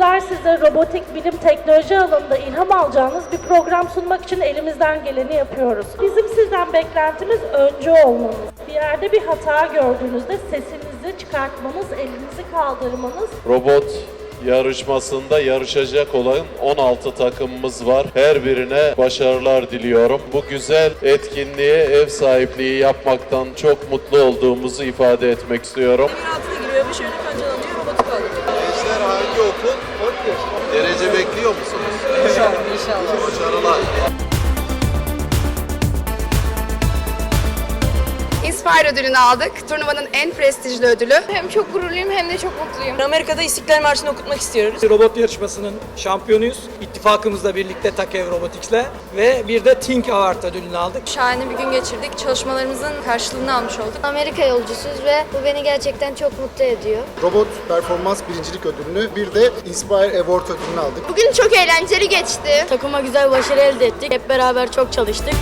robotik, bilim, teknoloji alanında ilham alacağınız bir program sunmak için elimizden geleni yapıyoruz. Bizim sizden beklentimiz öncü olmanız. Bir yerde bir hata gördüğünüzde sesinizi çıkartmanız, elinizi kaldırmanız Robot yarışmasında yarışacak olan 16 takımımız var. Her birine başarılar diliyorum. Bu güzel etkinliğe ev sahipliği yapmaktan çok mutlu olduğumuzu ifade etmek istiyorum. Evin altına giriyor ve şöyle Derece bekliyor musunuz? İnşallah, inşallah. Başarılar. Inspire ödülünü aldık. Turnuvanın en prestijli ödülü. Hem çok gururluyum hem de çok mutluyum. Amerika'da İstiklal Marşı'nı okutmak istiyoruz. Robot yarışmasının şampiyonuyuz. İttifakımızla birlikte Takev Robotics'le ve bir de Think Award ödülünü aldık. Şahane bir gün geçirdik. Çalışmalarımızın karşılığını almış olduk. Amerika yolcusuyuz ve bu beni gerçekten çok mutlu ediyor. Robot Performans Birincilik Ödülünü bir de Inspire Award ödülünü aldık. Bugün çok eğlenceli geçti. Takıma güzel başarı elde ettik. Hep beraber çok çalıştık.